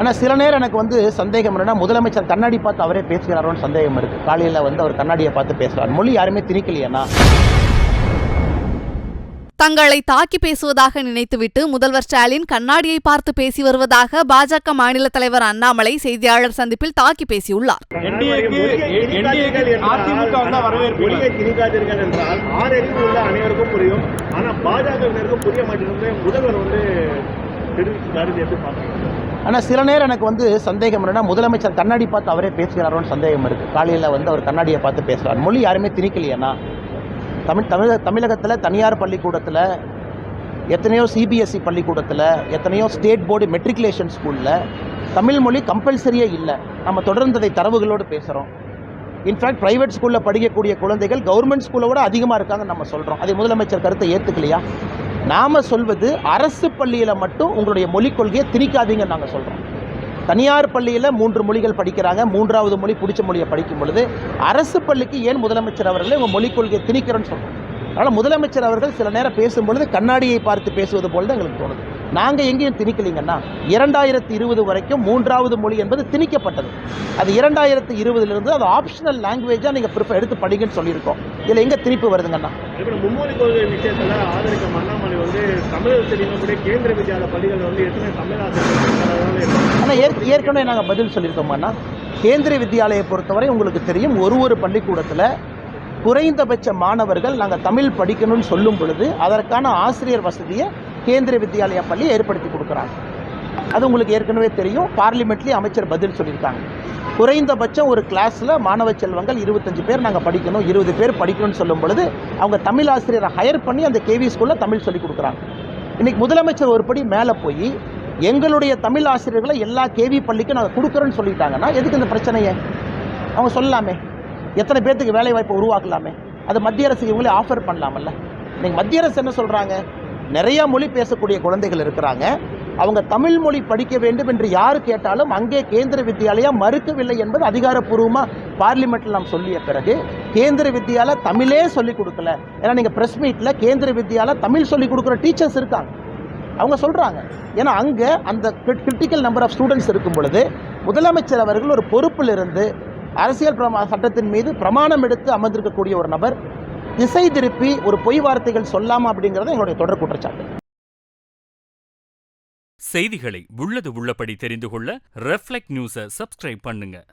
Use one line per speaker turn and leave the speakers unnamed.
ஆனால் சில நேரம் எனக்கு வந்து சந்தேகம் என்னன்னா முதலமைச்சர் கண்ணாடி பார்த்து அவரே பேசுகிறாரோன்னு சந்தேகம் இருக்குது காலையில் வந்து அவர் கண்ணாடியை பார்த்து பேசுகிறார் மொழி யாருமே திணிக்கலையாண்ணா.
தங்களை தாக்கி பேசுவதாக நினைத்துவிட்டு முதல்வர் ஸ்டாலின் கண்ணாடியை பார்த்து பேசி வருவதாக பாஜக மாநில தலைவர் அண்ணாமலை செய்தியாளர் சந்திப்பில் தாக்கி பேசியுள்ளார்.
புரிய மாட்டேங்குது. முதல்வர் வந்து இது எப்படி பார்க்குறீங்க?
ஆனால் சில நேரம் எனக்கு வந்து சந்தேகம் என்னென்னா முதலமைச்சர் கண்ணாடி பார்த்து அவரே பேசுகிறாரோன்னு சந்தேகம் இருக்குது காலையில் வந்து அவர் கண்ணாடியை பார்த்து பேசுகிறார் மொழி யாருமே திணிக்கலையாண்ணா. தமிழ் தமிழக தமிழகத்தில் தனியார் பள்ளிக்கூடத்தில் எத்தனையோ சிபிஎஸ்சி பள்ளிக்கூடத்தில் எத்தனையோ ஸ்டேட் போர்டு மெட்ரிகுலேஷன் ஸ்கூலில் தமிழ் மொழி கம்பல்சரியே இல்லை. நம்ம தொடர்ந்து அதை தரவுகளோடு பேசுகிறோம் இன்ஃபேக்ட் ப்ரைவேட் ஸ்கூலில் படிக்கக்கூடிய குழந்தைகள் கவர்மெண்ட் ஸ்கூலை விட அதிகமாக இருக்காங்கன்னு நம்ம சொல்கிறோம் அதை முதலமைச்சர் கருத்தை ஏற்றுக்கலையா நாம் சொல்வது அரசு பள்ளியில் மட்டும் உங்களுடைய மொழிக் கொள்கையை திணிக்காதீங்கன்னு நாங்கள் சொல்கிறோம் தனியார் பள்ளியில் மூன்று மொழிகள் படிக்கிறாங்க. மூன்றாவது மொழி பிடிச்ச மொழியை படிக்கும் பொழுது அரசு பள்ளிக்கு ஏன் முதலமைச்சர் அவர்களே உங்கள் மொழிக் கொள்கையை திணிக்கிறோன்னு சொல்கிறோம் அதனால் முதலமைச்சர் அவர்கள் சில நேரம் பேசும்பொழுது கண்ணாடியை பார்த்து பேசுவது போல தான் எங்களுக்கு தோணுது. நாங்கள் எங்கேயும் திணிக்கலைங்கன்னா இரண்டாயிரத்தி இருபது வரைக்கும் மூன்றாவது மொழி என்பது திணிக்கப்பட்டது. அது இரண்டாயிரத்தி இருபதுலேருந்து அது ஆப்ஷனல் லாங்குவேஜாக நீங்கள் ப்ரிஃபர் எடுத்து படிங்கன்னு சொல்லியிருக்கோம். இதில் எங்கே திணிப்பு வருதுங்கண்ணா
மும்மொழி கொள்கை விஷயத்தில் ஆதரிக்க தமிழகத்தில் இருக்கக்கூடிய கேந்திர வித்யாலய பள்ளிகள் வந்து எத்தனை தமிழ்
ஆனால் ஏற்கனவே நாங்கள் பதில் சொல்லியிருக்கோம்னா கேந்திரிய வித்யாலயை பொறுத்தவரை உங்களுக்கு தெரியும் ஒரு ஒரு பள்ளிக்கூடத்தில் குறைந்தபட்ச மாணவர்கள் நாங்கள் தமிழ் படிக்கணும்னு சொல்லும் பொழுது அதற்கான ஆசிரியர் வசதியை கேந்திரிய வித்யாலயா பள்ளி ஏற்படுத்தி கொடுக்குறாங்க. அது உங்களுக்கு ஏற்கனவே தெரியும். பார்லிமெண்ட்லேயும் அமைச்சர் பதில் சொல்லியிருக்காங்க. குறைந்தபட்சம் ஒரு கிளாஸில் மாணவ செல்வங்கள் இருபத்தஞ்சு பேர் நாங்கள் படிக்கணும் இருபது பேர் படிக்கணும்னு சொல்லும் பொழுது அவங்க தமிழ் ஆசிரியரை ஹையர் பண்ணி அந்த கேவி ஸ்கூலில் தமிழ் சொல்லி கொடுக்குறாங்க. இன்னைக்கு முதலமைச்சர் ஒரு படி மேலே போய் எங்களுடைய தமிழ் ஆசிரியர்களை எல்லா கேவி பள்ளிக்கும் நாங்கள் கொடுக்குறோன்னு சொல்லிட்டாங்கன்னா எதுக்கு இந்த பிரச்சனையை? அவங்க சொல்லலாமே. எத்தனை பேர்த்துக்கு வேலை வாய்ப்பை உருவாக்கலாமே? அது மத்திய அரசுக்கு இவங்களே ஆஃபர் பண்ணலாமல்ல. இன்றைக்கி மத்திய அரசு என்ன சொல்கிறாங்க நிறையா மொழி பேசக்கூடிய குழந்தைகள் இருக்கிறாங்க. அவங்க தமிழ் மொழி படிக்க வேண்டும் என்று யார் கேட்டாலும் அங்கே கேந்திர வித்யாலயா மறுக்கவில்லை என்பது அதிகாரப்பூர்வமாக பார்லிமெண்ட்டில் நாம் சொல்லிய பிறகு கேந்திர வித்தியாவில் தமிழே சொல்லிக் கொடுக்கல. ஏன்னா நீங்கள் ப்ரெஸ் மீட்டில் கேந்திர வித்தியாவில் தமிழ் சொல்லிக் கொடுக்குற டீச்சர்ஸ் இருக்காங்க. அவங்க சொல்கிறாங்க ஏன்னா அங்கே அந்த கிரிட்டிக்கல் நம்பர் ஆஃப் ஸ்டூடெண்ட்ஸ் இருக்கும் பொழுது முதலமைச்சர் அவர்கள் ஒரு பொறுப்பில் இருந்து அரசியல் பிரமா சட்டத்தின் மீது பிரமாணம் எடுத்து அமர்ந்திருக்கக்கூடிய ஒரு நபர் திசை திருப்பி ஒரு பொய் வார்த்தைகள் சொல்லாமல் அப்படிங்கிறது எங்களுடைய தொடர் குற்றச்சாட்டு.
செய்திகளை உள்ளது உள்ளபடி தெரிந்து கொள்ள ரெஃப்ளெக்ட் நியூஸை சப்ஸ்கிரைப் பண்ணுங்கள்